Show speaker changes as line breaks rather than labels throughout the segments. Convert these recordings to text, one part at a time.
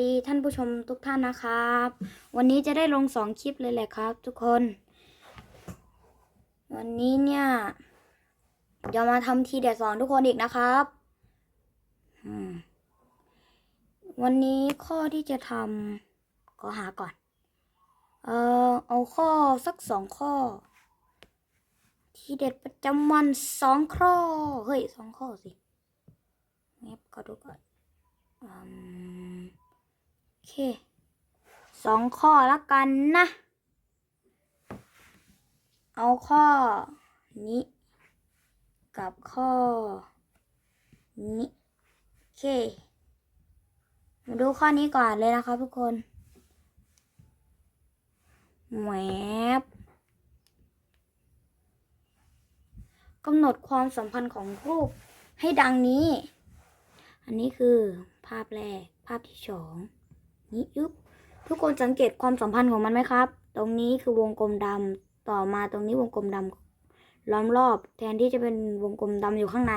ดีท่านผู้ชมทุกท่านนะครับ วันนี้จะได้ลงสองคลิปเลยแหละครับ ทุกคน วันนี้เนี่ยจะมาทำทีเด็ดสอนทุกคนอีกนะครับวันนี้ข้อที่จะทำก็หาก่อน เออเอาข้อสักสองข้อ ทีเด็ดประจำวันสองข้อ เฮ้ยสองข้อสิเงียบก็ดูก่อนอืม เคสองข้อละกันนะ เอาข้อนี้ กับข้อนี้โอเค มาดูข้อนี้ก่อนเลยนะครับทุกคนแหวบกำหนดความสัมพันธ์ของรูปให้ดังนี้ อันนี้คือภาพแรก ภาพที่สอง นี่ยุบทุกคนสังเกตความสัมพันธ์ของมันไหมครับ ตรงนี้คือวงกลมดำต่อมาตรงนี้วงกลมดำล้อมรอบ แทนที่จะเป็นวงกลมดำอยู่ข้างใน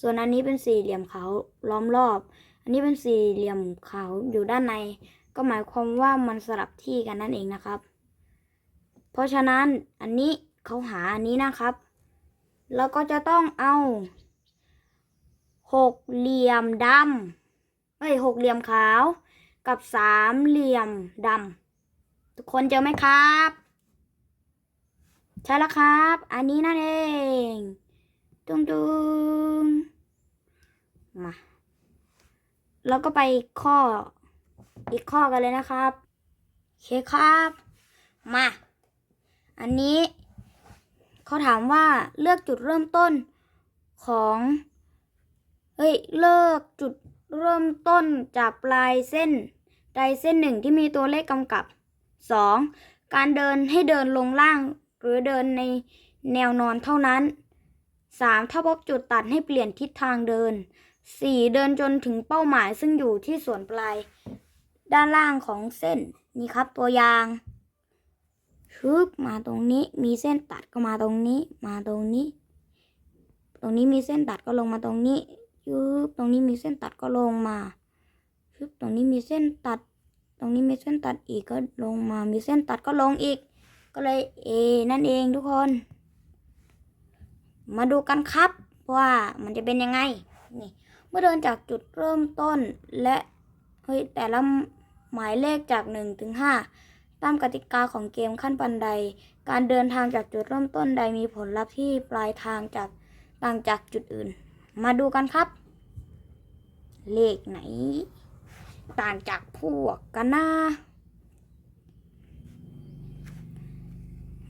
ส่วนอันนี้เป็นสี่เหลี่ยมขาวล้อมรอบ อันนี้เป็นสี่เหลี่ยมขาวอยู่ด้านใน ก็หมายความว่ามันสลับที่กันนั่นเองนะครับ เพราะฉะนั้นอันนี้เขาหาอันนี้นะครับ แล้วก็จะต้องเอาหกเหลี่ยมดำเอ้ยหกเหลี่ยมขาว กับสามเหลี่ยมดำทุกคนเจอไหมครับ ใช่แล้วครับ อันนี้นั่นเองตุงตุ้งมาแล้วก็ไปข้ออีกข้อกันเลยนะครับโอเคครับ มา อันนี้เขาถามว่าเลือกจุดเริ่มต้นของเฮ้ย เลิกจุดเริ่มต้นจากปลายเส้น ใดเส้นหนึ่งที่มีตัวเลขกำกับ 2. การเดินให้เดินลงล่าง หรือเดินในแนวนอนเท่านั้น 3. ถ้าพบจุดตัดให้เปลี่ยนทิศทางเดิน 4. เดินจนถึงเป้าหมายซึ่งอยู่ที่ส่วนปลาย ด้านล่างของเส้นนี่ครับตัวอย่างชึบมาตรงนี้มีเส้นตัดก็มาตรงนี้ มาตรงนี้ ตรงนี้มีเส้นตัดก็ลงมาตรงนี้ชึบตรงนี้มีเส้นตัดก็ลงมาชึบตรงนี้มีเส้นตัด ตรงนี้มีเส้นตัดอีกก็ลงมา มีเส้นตัดก็ลงอีก ก็เลยเอนั่นเองทุกคน มาดูกันครับว่ามันจะเป็นยังไง นี่ เมื่อเดินจากจุดเริ่มต้นและเฮ้ยแต่ละหมายเลขจากหนึ่งถึงห้าตามกติกาของเกมขั้นบันได การเดินทางจากจุดเริ่มต้นใดมีผลลัพธ์ที่ปลายทางจากต่างจากจุดอื่น มาดูกันครับ เลขไหน ต่างจากพวกกันนะ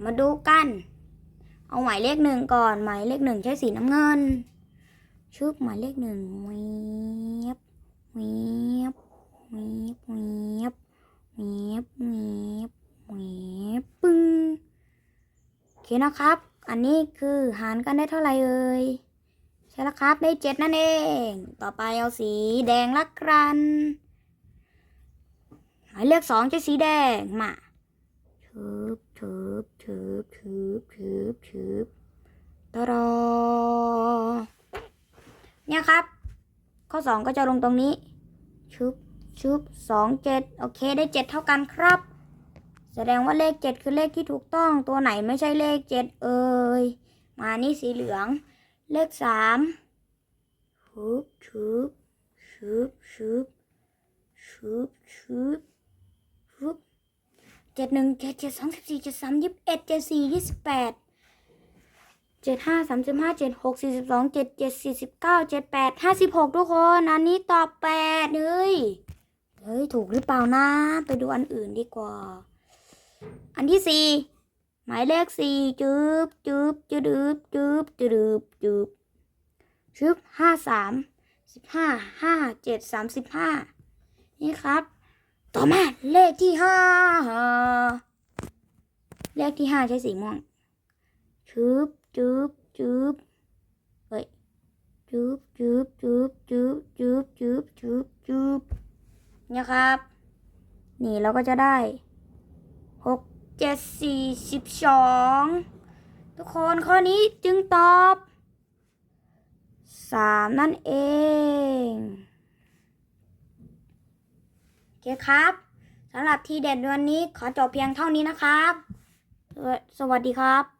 มาดูกัน เอาหมายเลขหนึ่งก่อน หมายเลขหนึ่งใช้สีน้ำเงินชึบหมายเลขหนึ่งเวียบเวียบเวียบเวียบเวียบเวียบเวียบปึ้งโอเคนะครับ อันนี้คือหารกันได้เท่าไหร่เอ่ยใช่แล้วครับได้เจ็ดนั่นเอง ต่อไปเอาสีแดงละกันายเลขสองใช้สีแดงมาชึบชึบชึบชึบชึบชึบตะรอเนี่ยครับ ข้อสองก็จะลงตรงนี้ ชุบชุบสองเจ็ดโอเคได้เจ็ดเท่ากันครับ แสดงว่าเลขเจ็ดคือเลขที่ถูกต้องตัวไหนไม่ใช่เลขเจ็ดเอ่ยมานี่สีเหลือง เลขสามชุบชุบชุบชุบชุบชุบ ชุบเจ็ดหนึ่งเจ็ดเจ็ดสองสิบสี่เจ็ดสามยี่สิบเอ็ดเจ็ดสี่ยี่สิบแปดเจ็ดห้าสามสิบห้าเจ็ดหกสี่สิบสองเจ็ดเจ็ดสี่สิบเก้าเจ็ดแปดห้าสิบหกทุกคน อันนี้ตอบแปดเฮ้ย เฮ้ย ถูกหรือเปล่านะ ไปดูอันอื่นดีกว่า อันที่สี่หมายเลขสี่จืบจืบจืบจืบจืบจืบชึบห้าสามสิบห้าห้าเจ็ดสามสิบห้านี่ครับ ต่อมาเลขที่ห้าเลขที่ห้าใช้สีม่วงชืบจืบจืบเฮ้ยจืบจืบจืบจืบจืบจืบจืบจืบเนี่ยครับ นี่เราก็จะได้หกเจ็ดสี่สิบสองทุกคนข้อนี้จึงตอบสามนั่นเอง เคครับสำหรับทีเด็ดวันนี้ขอจบเพียงเท่านี้นะครับ สวสวัสดีครับ